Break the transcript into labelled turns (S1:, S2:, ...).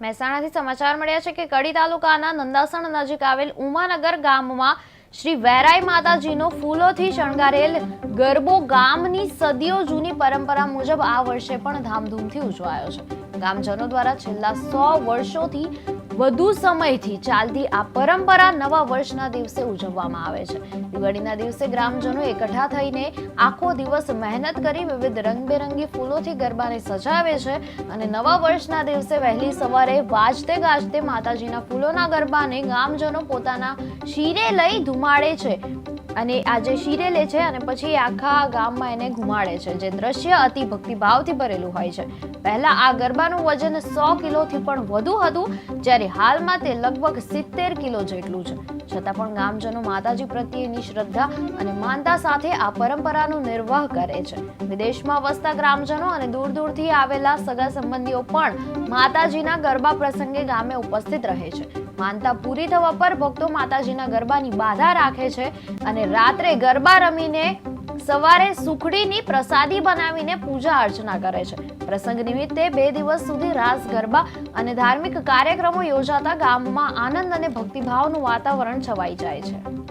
S1: મહેસાણાથી સમાચાર મળ્યા છે કે કડી તાલુકાના નંદાસણ નજીક આવેલ ઉમાનગર ગામમાં શ્રી વેરાઈ માતાજીનો ફૂલોથી શણગારેલ ગરબો ગામની સદીઓ જૂની પરંપરા મુજબ આ વર્ષે પણ ધામધૂમથી ઉજવાયો છે. ગામજનો દ્વારા છેલ્લા સો વર્ષોથી વધુ સમયથી ચાલતી આ પરંપરા નવા વર્ષના દિવસે ઉજવવામાં આવે છે. દિવાળીના દિવસે ગ્રામજનો એકઠા થઈને આખો દિવસ મહેનત કરી વિવિધ રંગબેરંગી ફૂલોથી ગરબાને સજાવે છે અને નવા વર્ષના દિવસે વહેલી સવારે વાજતે ગાજતે માતાજીના ફૂલોના ગરબાને ગામજનો પોતાના શીરે લઈ ધુમાડે છે. અને આ જે શીરે લે છે અને પછી આખા ગામમાં એને ઘુમાડે છે, જે દ્રશ્ય અતિ ભક્તિભાવથી ભરેલું હોય છે. પહેલા આ ગરબાનું વજન સો કિલોથી પણ વધુ હતું, જ્યારે હાલમાં તે લગભગ સિત્તેર કિલો જેટલું છે. છતાં પણ ગામજનો માતાજી પ્રત્યેની શ્રદ્ધા અને માનતા સાથે આ પરંપરાનો નિર્વાહ કરે છે. વિદેશમાં વસતા ગ્રામજનો અને દૂર દૂરથી આવેલા સગા સંબંધીઓ પણ માતાજીના ગરબા પ્રસંગે ગામે ઉપસ્થિત રહે છે. માનતા પૂરી થવા પર ભક્તો માતાજીના ગરબાની બાધા રાખે છે અને રાત્રે ગરબા રમીને સવારે સુખડીની પ્રસાદી બનાવીને પૂજા અર્ચના કરે છે. પ્રસંગ નિમિત્તે બે દિવસ સુધી રાસ, ગરબા અને ધાર્મિક કાર્યક્રમો યોજાતા ગામમાં આનંદ અને ભક્તિભાવનું વાતાવરણ છવાઈ જાય છે.